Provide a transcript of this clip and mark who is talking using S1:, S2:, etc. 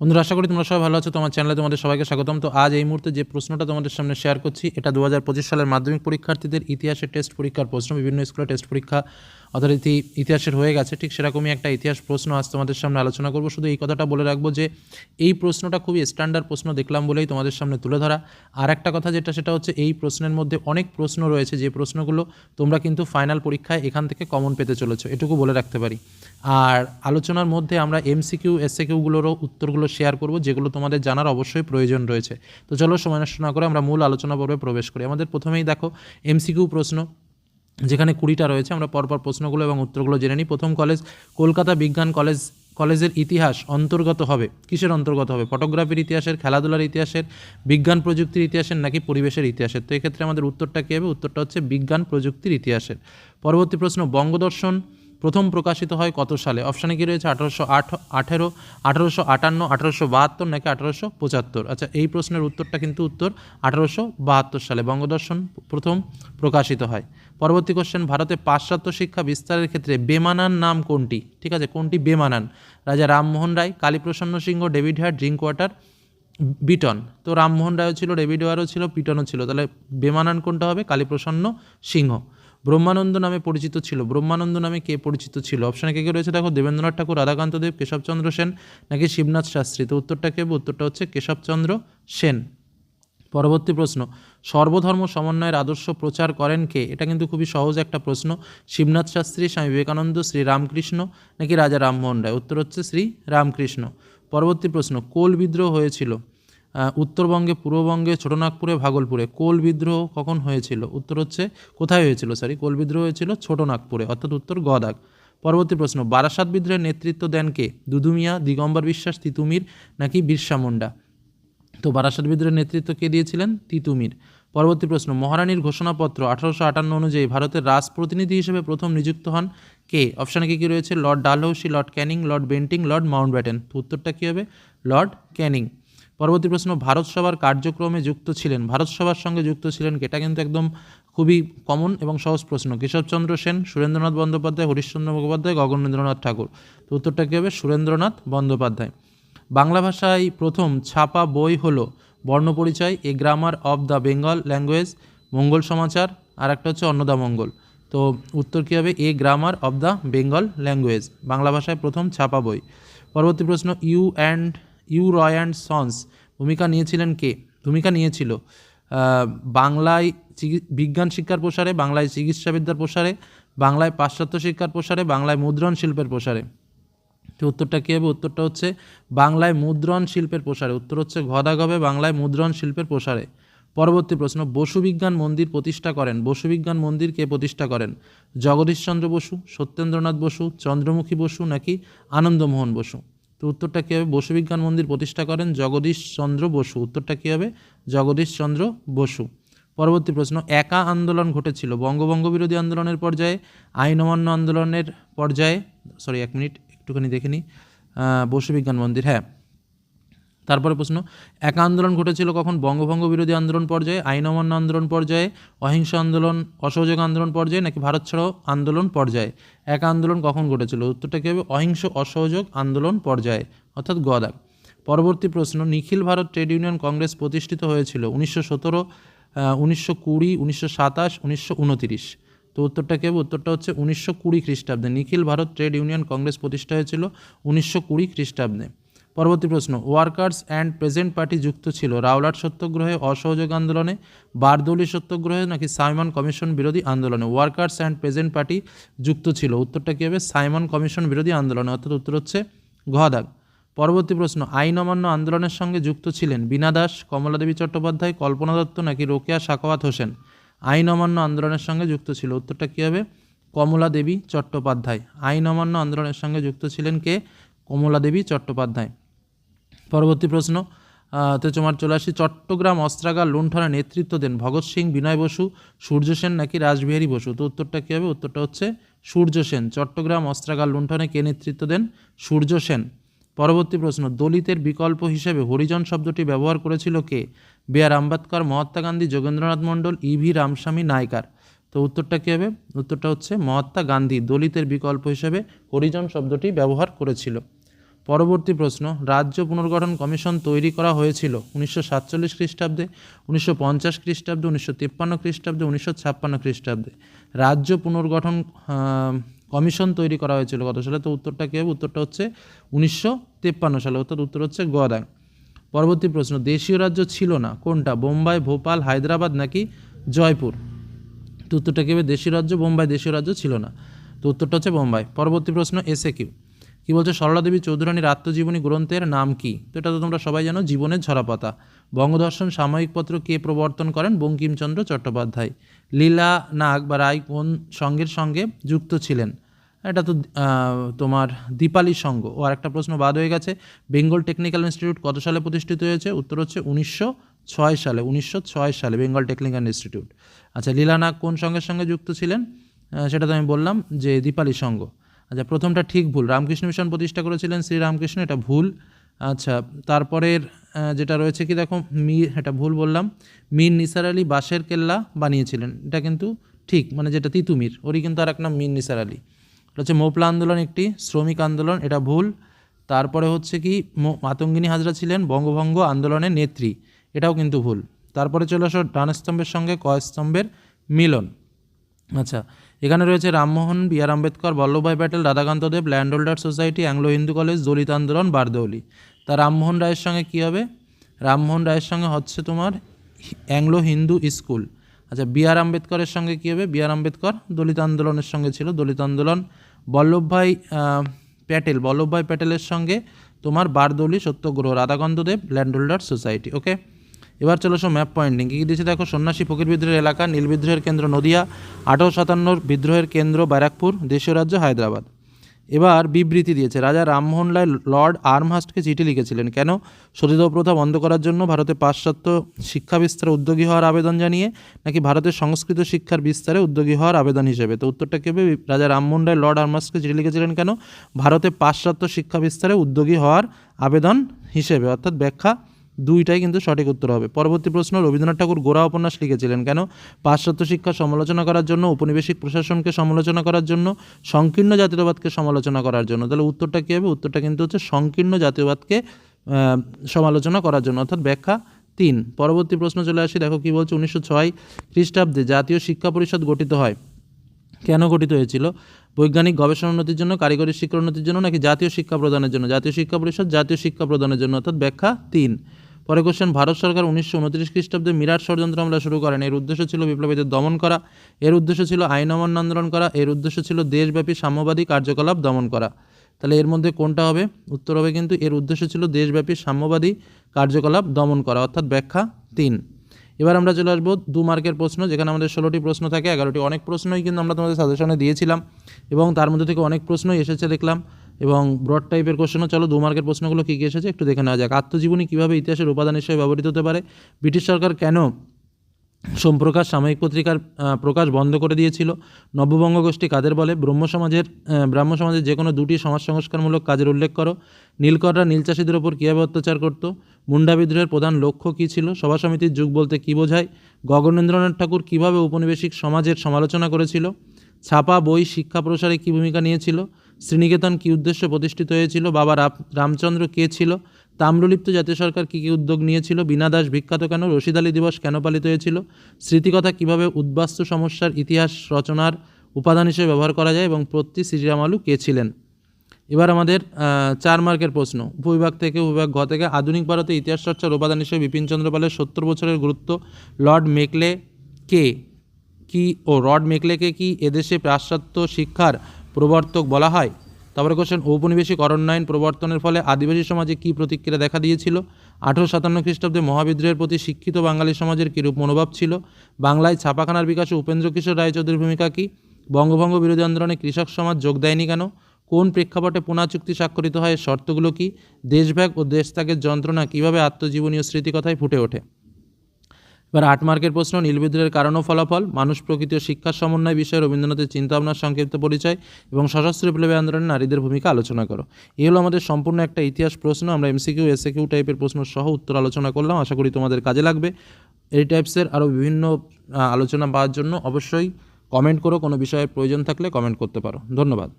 S1: বন্ধুরা, আশা করি তোমরা সবাই ভালো আছো। তোমার চ্যানেলে তোমাদের সবাইকে স্বাগতম। তো আজ এই মুহূর্তে যে প্রশ্নটা তোমাদের সামনে শেয়ার করছি, এটা দু হাজার পঁচিশ সালের মাধ্যমিক পরীক্ষার্থীদের ইতিহাসের টেস্ট পরীক্ষার প্রশ্ন, বিভিন্ন স্কুলে টেস্ট পরীক্ষা অথরিটি ইতিহাসের হয়ে গেছে। ঠিক সেরকমই একটা ইতিহাস প্রশ্ন আজ তোমাদের সামনে আলোচনা করব। শুধু এই কথাটা বলে রাখব যে, এই প্রশ্নটা খুবই স্ট্যান্ডার্ড প্রশ্ন দেখলাম বলেই তোমাদের সামনে তুলে ধরা। আর একটা কথা যেটা, সেটা হচ্ছে এই প্রশ্নের মধ্যে অনেক প্রশ্ন রয়েছে। যে প্রশ্নগুলো তোমরা কিন্তু ফাইনাল পরীক্ষায় এখান থেকে কমন পেতে চলেছো, এটুকু বলে রাখতে পারি। আর আলোচনার মধ্যে আমরা এমসিকিউ এসএকিউগুলোরও উত্তরগুলো শেয়ার করব, যেগুলো তোমাদের জানার অবশ্যই প্রয়োজন রয়েছে। তো চলো সময় নষ্ট না করে আমরা মূল আলোচনা পর্বে প্রবেশ করি। আমাদের প্রথমেই দেখো এমসিকিউ প্রশ্ন, যেখানে কুড়িটা রয়েছে, আমরা পরপর প্রশ্নগুলো এবং উত্তরগুলো জেনে নিই। প্রথম কলেজ কলকাতা বিজ্ঞান কলেজ কলেজের ইতিহাস অন্তর্গত হবে। কিসের অন্তর্গত হবে? ফটোগ্রাফির ইতিহাসের, খেলাধুলার ইতিহাসের, বিজ্ঞান প্রযুক্তির ইতিহাসের নাকি পরিবেশের ইতিহাসের? তো এক্ষেত্রে আমাদের উত্তরটা কী হবে? উত্তরটা হচ্ছে বিজ্ঞান প্রযুক্তির ইতিহাসের। পরবর্তী প্রশ্ন, বঙ্গদর্শন প্রথম প্রকাশিত হয় কত সালে? অপশানে কি রয়েছে? আঠারোশো আট আঠেরো, আঠারোশো আটান্ন, আঠারোশো বাহাত্তর নাকি আঠারোশো পঁচাত্তর? আচ্ছা এই প্রশ্নের উত্তরটা কিন্তু উত্তর আঠারোশো বাহাত্তর সালে বঙ্গদর্শন প্রথম প্রকাশিত হয়। পরবর্তী কোশ্চেন ভারতে পাশ্চাত্য শিক্ষা বিস্তারের ক্ষেত্রে বেমানান নাম কোনটি? ঠিক আছে, কোনটি বেমানান? Raja Rammohan Roy, Kaliprasanna Singha, David Hare Drinkwater Bethune. তো রামমোহন রায়ও ছিল, ডেভিড ওয়ারও ছিল, পিটনও ছিল। তাহলে বেমানান কোনটা হবে? কালীপ্রসন্ন সিংহ। ব্রহ্মানন্দ নামে পরিচিত ছিল। ব্রহ্মানন্দ নামে কে পরিচিত ছিল? অপশানে কে কে রয়েছে? দেখো, দেবেন্দ্রনাথ ঠাকুর, রাধাকান্ত দেব কেশবচন্দ্র সেন, নাকি শিবনাথ শাস্ত্রী? তো উত্তরটা কে? উত্তরটা হচ্ছে কেশবচন্দ্র সেন। পরবর্তী প্রশ্ন, সর্বধর্ম সমন্বয়ের আদর্শ প্রচার করেন কে? এটা কিন্তু খুবই সহজ একটা প্রশ্ন। শিবনাথ শাস্ত্রী, স্বামী বিবেকানন্দ, শ্রী রামকৃষ্ণ, নাকি রাজা রামমোহন রায়? উত্তর হচ্ছে শ্রী রামকৃষ্ণ। পরবর্তী প্রশ্ন, কোল বিদ্রোহ হয়েছিল? উত্তরবঙ্গে, পূর্ববঙ্গে, ছোটনাগপুরে, ভাগলপুরে। কোল বিদ্রোহ কখন হয়েছিল? উত্তর হচ্ছে, কোথায় হয়েছিল? সরি কোল বিদ্রোহ হয়েছিল ছোটনাগপুরে, অর্থাৎ উত্তর গদাগ। পরবর্তী প্রশ্ন, বারাসাত বিদ্রোহের নেতৃত্ব দেন কে? দুদুমিয়া, দিগম্বর বিশ্বাস, তিতুমির, নাকি বিরসা মুন্ডা? তো বারাসাত বিদ্রোহের নেতৃত্ব কে দিয়েছিলেন? তিতুমির। পরবর্তী প্রশ্ন, মহারানীর ঘোষণাপত্র আঠারোশো আটান্ন অনুযায়ী ভারতের রাজপ্রতিনিধি হিসেবে প্রথম নিযুক্ত হন কে? অপশানে কি কি রয়েছে? Lord Dalhousie, Lord Canning, Lord Bentinck, Lord Mountbatten তো উত্তরটা কী হবে? Lord Canning. পরবর্তী প্রশ্ন, ভারত সভার কার্যক্রমে যুক্ত ছিলেন, ভারত সভার সঙ্গে যুক্ত ছিলেন এটা কিন্তু একদম খুবই কমন এবং সহজ প্রশ্ন। কেশবচন্দ্র সেন, সুরেন্দ্রনাথ বন্দ্যোপাধ্যায়, হরিশ্চন্দ্র মুখোপাধ্যায়, গগনেন্দ্রনাথ ঠাকুর। তো উত্তরটা কী হবে? সুরেন্দ্রনাথ বন্দ্যোপাধ্যায়। বাংলা ভাষায় প্রথম ছাপা বই হলো Barnaparichay, a grammar of the Bengal language, Mangal Samachar আর একটা হচ্ছে অন্নদা মঙ্গল। তো উত্তর কী হবে? A grammar of the Bengal language, Bangla ভাষায় প্রথম ছাপা বই। পরবর্তী প্রশ্ন, U and U Roy and sons, ভূমিকা নিয়েছিলেন কে? ভূমিকা নিয়েছিল বাংলায় বিজ্ঞান শিক্ষার প্রসারে, বাংলায় চিকিৎসাবিদ্যার প্রসারে, বাংলায় পাশ্চাত্য শিক্ষার প্রসারে, বাংলায় মুদ্রণ শিল্পের প্রসারে। তো উত্তরটা কী হবে? উত্তরটা হচ্ছে বাংলায় মুদ্রণ শিল্পের প্রসারে। উত্তর হচ্ছে ঘদাগবে বাংলায় মুদ্রণ শিল্পের প্রসারে। পরবর্তী প্রশ্ন, বসু বিজ্ঞান মন্দির প্রতিষ্ঠা করেন। বসু বিজ্ঞান মন্দির কে প্রতিষ্ঠা করেন? জগদীশচন্দ্র বসু, সত্যেন্দ্রনাথ বসু, চন্দ্রমুখী বসু নাকি আনন্দমোহন বসু? তো উত্তরটা কী হবে? বসু বিজ্ঞান মন্দির প্রতিষ্ঠা করেন জগদীশচন্দ্র বসু। উত্তরটা কী হবে? জগদীশচন্দ্র বসু। পরবর্তী প্রশ্ন, একা আন্দোলন ঘটেছিল বঙ্গবঙ্গ বিরোধী আন্দোলনের পর্যায়ে, আইন অমান্য আন্দোলনের পর্যায়ে? সরি, এক মিনিট, একটুখানি দেখে নিই। বসু বিজ্ঞান মন্দির হ্যাঁ। তারপরে প্রশ্ন, একা আন্দোলন ঘটেছিল কখন? বঙ্গভঙ্গ বিরোধী আন্দোলন পর্যায়ে, আইন অমান্য আন্দোলন পর্যায়ে, অহিংস আন্দোলন, অসহযোগ আন্দোলন পর্যায়ে, নাকি ভারত ছাড়ো আন্দোলন পর্যায়ে? একা আন্দোলন কখন ঘটেছিল? উত্তরটা কী হবে? অহিংস, অসহযোগ আন্দোলন পর্যায়ে, অর্থাৎ গদাক পরবর্তী প্রশ্ন, Nikhil Bharat trade union Congress প্রতিষ্ঠিত হয়েছিল উনিশশো সতেরো উনিশশো কুড়ি, উনিশশো সাতাশ, উনিশশো উনতিরিশ। তো উত্তরটা কী উত্তরটা হচ্ছে উনিশশো কুড়ি খ্রিস্টাব্দে। Nikhil Bharat trade union Congress প্রতিষ্ঠা হয়েছিল উনিশশো কুড়ি খ্রিস্টাব্দে। পরবর্তী প্রশ্ন ওয়ার্কার্স অ্যান্ড প্রেজেন্ট পার্টি যুক্ত ছিল, রাওলাট সত্যাগ্রহে অসহযোগ আন্দোলনে, বারদৌলি সত্যাগ্রহে নাকি সাইমন কমিশন বিরোধী আন্দোলনে ওয়ার্কার্স অ্যান্ড প্রেজেন্ট পার্টি যুক্ত ছিল? উত্তরটা কী হবে? সাইমন কমিশন বিরোধী আন্দোলনে। অর্থাৎ উত্তর হচ্ছে ঘদাগ পরবর্তী প্রশ্ন, আইন অমান্য আন্দোলনের সঙ্গে যুক্ত ছিলেন বীণা দাস কমলাদেবী চট্টোপাধ্যায়, কল্পনা দত্ত নাকি রোকেয়া সাখাওয়াত হোসেন? আইন অমান্য আন্দোলনের সঙ্গে যুক্ত ছিল। উত্তরটা কী হবে? কমলা দেবী চট্টোপাধ্যায়। আইন অমান্য আন্দোলনের সঙ্গে যুক্ত ছিলেন কে? কমলা দেবী চট্টোপাধ্যায়। পরবর্তী প্রশ্ন তো চলে আসি। চট্টগ্রাম অস্ত্রাগার লুণ্ঠনে নেতৃত্ব দেন ভগৎ সিং, বিনয় বসু, সূর্য সেন নাকি রাসবিহারী বসু? তো উত্তরটা কী হবে? উত্তরটা হচ্ছে সূর্য সেন। চট্টগ্রাম অস্ত্রাগার লুণ্ঠনে কে নেতৃত্ব দেন? সূর্য সেন। পরবর্তী প্রশ্ন, দলিতের বিকল্প হিসেবে হরিজন শব্দটি ব্যবহার করেছিল কে? B R Ambedkar, Mahatma Gandhi Jogendranath Mandal E V Ramaswamy Naicker তো উত্তরটা কী হবে? উত্তরটা হচ্ছে মহাত্মা গান্ধী, দলিতের বিকল্প হিসেবে হরিজন শব্দটি ব্যবহার করেছিল। পরবর্তী প্রশ্ন, রাজ্য পুনর্গঠন কমিশন তৈরি করা হয়েছিল উনিশশো সাতচল্লিশ খ্রিস্টাব্দে, উনিশশো পঞ্চাশ খ্রিস্টাব্দে, উনিশশো তিপ্পান্ন খ্রিস্টাব্দে, উনিশশো ছাপ্পান্ন খ্রিস্টাব্দে। রাজ্য পুনর্গঠন কমিশন তৈরি করা হয়েছিল কত সালে? তো উত্তরটা কী হবে? উত্তরটা হচ্ছে উনিশশো তিপ্পান্ন সালে। অর্থাৎ উত্তর হচ্ছে গদায়। পরবর্তী প্রশ্ন, দেশীয় রাজ্য ছিল না, কোনটা? বোম্বাই, ভোপাল, হায়দ্রাবাদ নাকি জয়পুর? তো উত্তরটা কী হবে? দেশীয় রাজ্য, বোম্বাই দেশীয় রাজ্য ছিল না। তো উত্তরটা হচ্ছে বোম্বাই। পরবর্তী প্রশ্ন এসে কিউ কী বলছে? সরলা দেবী চৌধুরানীর আত্মজীবনী গ্রন্থের নাম কি? তো এটা তো তোমরা সবাই জানো, জীবনের ঝরাপাতা। বঙ্গদর্শন সাময়িক পত্র কে প্রবর্তন করেন? বঙ্কিমচন্দ্র চট্টোপাধ্যায়। লীলা নাগ বা রায় কোন সঙ্গের সঙ্গে যুক্ত ছিলেন? এটা তো তোমার দীপালি সঙ্গ। ও আরেকটা প্রশ্ন বাদ হয়ে গেছে। বেঙ্গল টেকনিক্যাল ইনস্টিটিউট কত সালে প্রতিষ্ঠিত হয়েছে? উত্তর হচ্ছে উনিশশো ছয় সালে, উনিশশো ছয় সালে বেঙ্গল টেকনিক্যাল ইনস্টিটিউট। আচ্ছা লীলা নাগ কোন সঙ্গের সঙ্গে যুক্ত ছিলেন? সেটা তো আমি বললাম যে দীপালি সঙ্গ। আচ্ছা প্রথমটা ঠিক ভুল। রামকৃষ্ণ মিশন প্রতিষ্ঠা করেছিলেন শ্রী রামকৃষ্ণ এটা ভুল। আচ্ছা তারপরের যেটা রয়েছে কি দেখো মীর এটা ভুল বললাম, মীর নিসার আলী বাঁশের কেল্লা বানিয়েছিলেন। এটা কিন্তু ঠিক মানে যেটা তিতুমির, ওরই কিন্তু আর এক নাম মীর নিসার আলী। হচ্ছে মোপলা আন্দোলন একটি, শ্রমিক আন্দোলন, এটা ভুল। তারপরে হচ্ছে কি মাতঙ্গিনী হাজরা ছিলেন, বঙ্গভঙ্গ আন্দোলনের নেত্রী, এটাও কিন্তু ভুল। তারপরে চলে আসো ডান স্তম্ভের সঙ্গে ক স্তম্ভের মিলন। আচ্ছা এখানে রয়েছে Rammohan, B R Ambedkar Vallabhbhai Patel Radhakanta Deb, land holder society, Anglo Hindu college Dalit আন্দোলন, বারদৌলি। তা রামমোহন রায়ের সঙ্গে কী হবে? রামমোহন রায়ের সঙ্গে হচ্ছে তোমার অ্যাংলো হিন্দু স্কুল। আচ্ছা বি আর আম্বেদকরের সঙ্গে কী হবে? বি আর আম্বেদকর দলিত আন্দোলনের সঙ্গে ছিল দলিত আন্দোলন। বল্লভভাই প্যাটেল বল্লভভাই প্যাটেলের সঙ্গে তোমার Bardoli Satyagraha Radhakanta Deb, land holder society, okay? এবার চলো সব ম্যাপ পয়েন্টিং কী দিয়েছে দেখো? সন্ন্যাসী ফকির বিদ্রোহের এলাকা নীল বিদ্রোহের কেন্দ্র নদিয়া আঠারো সাতান্নর বিদ্রোহের কেন্দ্র ব্যারাকপুর, দেশীয় রাজ্য হায়দ্রাবাদ। এবার বিবৃতি দিয়েছে, রাজা রামমোহন রায় লর্ড আর্মহাস্টকে চিঠি লিখেছিলেন। কেন? সতীদাহ প্রথা বন্ধ করার জন্য ভারতে পাশ্চাত্য শিক্ষা বিস্তারে উদ্যোগী হওয়ার আবেদন জানিয়ে, নাকি ভারতের সংস্কৃত শিক্ষার বিস্তারে উদ্যোগী হওয়ার আবেদন হিসেবে? তো উত্তরটা কেবে রাজা রামমোহন রায় লর্ড আর্মহাস্টকে চিঠি লিখেছিলেন কেন? ভারতে পাশ্চাত্য শিক্ষা বিস্তারে উদ্যোগী হওয়ার আবেদন হিসেবে। অর্থাৎ ব্যাখ্যা দুইটাই কিন্তু সঠিক উত্তর হবে। পরবর্তী প্রশ্ন, রবীন্দ্রনাথ ঠাকুর গোড়া উপন্যাস লিখেছিলেন কেন? পাশ্চাত্য শিক্ষা সমালোচনা করার জন্য উপনিবেশিক প্রশাসনকে সমালোচনা করার জন্য, সংকীর্ণ জাতীয়বাদকে সমালোচনা করার জন্য। তাহলে উত্তরটা কী হবে? উত্তরটা কিন্তু হচ্ছে সংকীর্ণ জাতীয়বাদকে সমালোচনা করার জন্য। অর্থাৎ ব্যাখ্যা তিন। পরবর্তী প্রশ্ন চলে আসি, দেখো কী বলছে? উনিশশো ছয় খ্রিস্টাব্দে জাতীয় শিক্ষা পরিষদ গঠিত হয়। কেন গঠিত হয়েছিল? বৈজ্ঞানিক গবেষণা উন্নতির জন্য, কারিগরি শিক্ষা উন্নতির জন্য নাকি জাতীয় শিক্ষা প্রদানের জন্য? জাতীয় শিক্ষা পরিষদ জাতীয় শিক্ষা প্রদানের জন্য। অর্থাৎ ব্যাখ্যা তিন। পরে কোশ্চেন ভারত সরকার উনিশশো উনত্রিশ খ্রিস্টাব্দে মিরাট ষড়যন্ত্র হামলা শুরু করেন। এর উদ্দেশ্য ছিল বিপ্লবীদের দমন করা। এর উদ্দেশ্য ছিল আইন অমান্য আন্দোলন করা। এর উদ্দেশ্য ছিল দেশব্যাপী সাম্যবাদী কার্যকলাপ দমন করা। তাহলে এর মধ্যে কোনটা হবে? উত্তর হবে কিন্তু এর উদ্দেশ্য ছিল দেশব্যাপী সাম্যবাদী কার্যকলাপ দমন করা, অর্থাৎ ব্যাখ্যা তিন। এবার আমরা চলে আসব দু মার্কের প্রশ্ন, যেখানে আমাদের ষোলোটি প্রশ্ন থাকে, এগারোটি অনেক প্রশ্নই কিন্তু আমরা তোমাদের সাজেশনে দিয়েছিলাম এবং তার মধ্যে থেকে অনেক প্রশ্নই এসেছে দেখলাম। এবং ব্রড টাইপের কোশ্চেনও চলো দু মার্কের প্রশ্নগুলো কী কী এসেছে একটু দেখে নেওয়া যাক। আত্মজীবনী কীভাবে ইতিহাসের উপাদান হিসেবে ব্যবহৃত হতে পারে? ব্রিটিশ সরকার কেন সোমপ্রকাশ, সাময়িক পত্রিকার প্রকাশ বন্ধ করে দিয়েছিল? নববঙ্গ গোষ্ঠী কাদের বলে? ব্রহ্ম সমাজের ব্রাহ্ম সমাজের যে কোনো দুটি সমাজ সংস্কারমূলক কাজের উল্লেখ করো। নীলকররা নীল চাষিদের ওপর কীভাবে অত্যাচার করত? মুন্ডা বিদ্রোহের প্রধান লক্ষ্য কী ছিল? সভা সমিতির যুগ বলতে কী বোঝায়? গগনেন্দ্রনাথ ঠাকুর কীভাবে উপনিবেশিক সমাজের সমালোচনা করেছিল? ছাপা বই শিক্ষা প্রসারে কী ভূমিকা নিয়েছিল? শ্রীনিকেতন কী উদ্দেশ্যে প্রতিষ্ঠিত হয়েছিল? বাবা রাম- রামচন্দ্র কে ছিল? তাম্রলিপ্ত জাতীয় সরকার কী কী উদ্যোগ নিয়েছিল? বিনা দাস বিখ্যাত কেন? রশিদ আলী দিবস কেন পালিত হয়েছিল? স্মৃতিকথা কীভাবে উদ্বাস্তু সমস্যার ইতিহাস রচনার উপাদান হিসেবে ব্যবহার করা যায় এবং প্রতি শ্রীরাম আলু কে ছিলেন? এবার আমাদের চার মার্কের প্রশ্ন। উপবিভাগ থেকে উপবিভাগ ঘ থেকে আধুনিক ভারতে ইতিহাস চর্চার উপাদান হিসেবে বিপিনচন্দ্র পালের সত্তর বছরের গুরুত্ব লর্ড মেকলে কে? কি ও রড মেকলেকে কি? এদেশে পাশ্চাত্য শিক্ষার প্রবর্তক বলা হয়। তারপরে কোশ্চেন ঔপনিবেশিক অরণ্যায়ন প্রবর্তনের ফলে আদিবাসী সমাজে কী প্রতিক্রিয়া দেখা দিয়েছিল? আঠেরো সাতান্ন খ্রিস্টাব্দে মহাবিদ্রোহের প্রতি শিক্ষিত বাঙালি সমাজের কীরূপ মনোভাব ছিল? বাংলায় ছাপাখানার বিকাশে উপেন্দ্র কিশোর রায়চৌধুরীর ভূমিকা কী? বঙ্গভঙ্গ বিরোধী আন্দোলনে কৃষক সমাজ যোগ দেয়নি কেন? কোন প্রেক্ষাপটে পুনা চুক্তি স্বাক্ষরিত হয় শর্তগুলো কি? দেশভাগ ও দেশত্যাগের যন্ত্রণা কীভাবে আত্মজীবনীয় স্মৃতিকথায় ফুটে ওঠে? এবার আট মার্কের প্রশ্ন, নীলবিদ্রোহের কারণ ও ফলাফল, মানুষ প্রকৃতি ও শিক্ষার সমন্বয় বিষয়ে রবীন্দ্রনাথের চিন্তাভাবনার সংক্ষিপ্ত পরিচয় এবং সশস্ত্র বিপ্লবী আন্দোলনে নারীদের ভূমিকা আলোচনা করো। এই হলো আমাদের সম্পূর্ণ একটা ইতিহাস প্রশ্ন, আমরা এমসিকিউ এসএকিউ টাইপের প্রশ্ন সহ উত্তর আলোচনা করলাম। আশা করি তোমাদের কাজে লাগবে। এই টাইপসের আরও বিভিন্ন আলোচনা পাওয়ার জন্য অবশ্যই কমেন্ট করো। কোনো বিষয়ের প্রয়োজন থাকলে কমেন্ট করতে পারো। ধন্যবাদ।